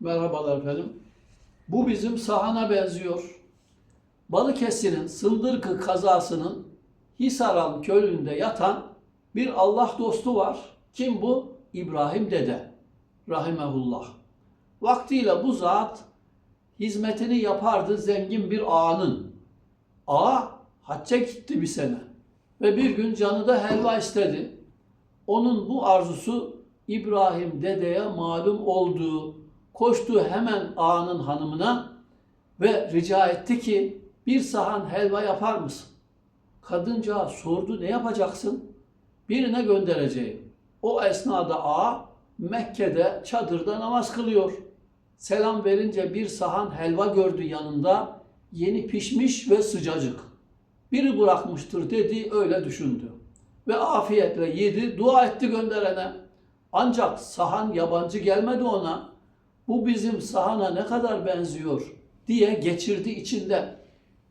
Merhabalar efendim. Bu bizim sahana benziyor. Balıkesir'in Sındırkı kazasının Hisaran kölünde yatan bir Allah dostu var. Kim bu? İbrahim Dede. Rahimehullah. Vaktiyle bu zat hizmetini yapardı zengin bir ağanın. Ağa hacca gitti bir sene. Ve bir gün canı da helva istedi. Onun bu arzusu İbrahim dedeye malum oldu. Koştu hemen ağanın hanımına ve rica etti ki bir sahan helva yapar mısın? Kadınca sordu ne yapacaksın? Birine göndereceğim. O esnada ağa Mekke'de çadırda namaz kılıyor. Selam verince bir sahan helva gördü yanında. Yeni pişmiş ve sıcacık. Biri bırakmıştır dedi öyle düşündü. Ve afiyetle yedi dua etti gönderene. Ancak sahan yabancı gelmedi ona. Bu bizim sahana ne kadar benziyor diye geçirdi içinde.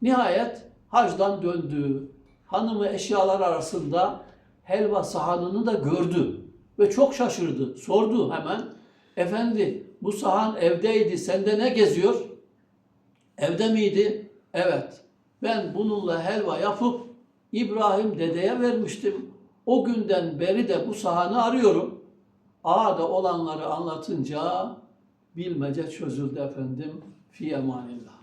Nihayet hacdan döndü. Hanımı eşyalar arasında helva sahanını da gördü. Ve çok şaşırdı. Sordu hemen. Efendi bu sahan evdeydi. Sende ne geziyor? Evde miydi? Evet. Ben bununla helva yapıp İbrahim dedeye vermiştim. O günden beri de bu sahanı arıyorum. Ağada olanları anlatınca bilmece çözüldü efendim. Fi emanillah.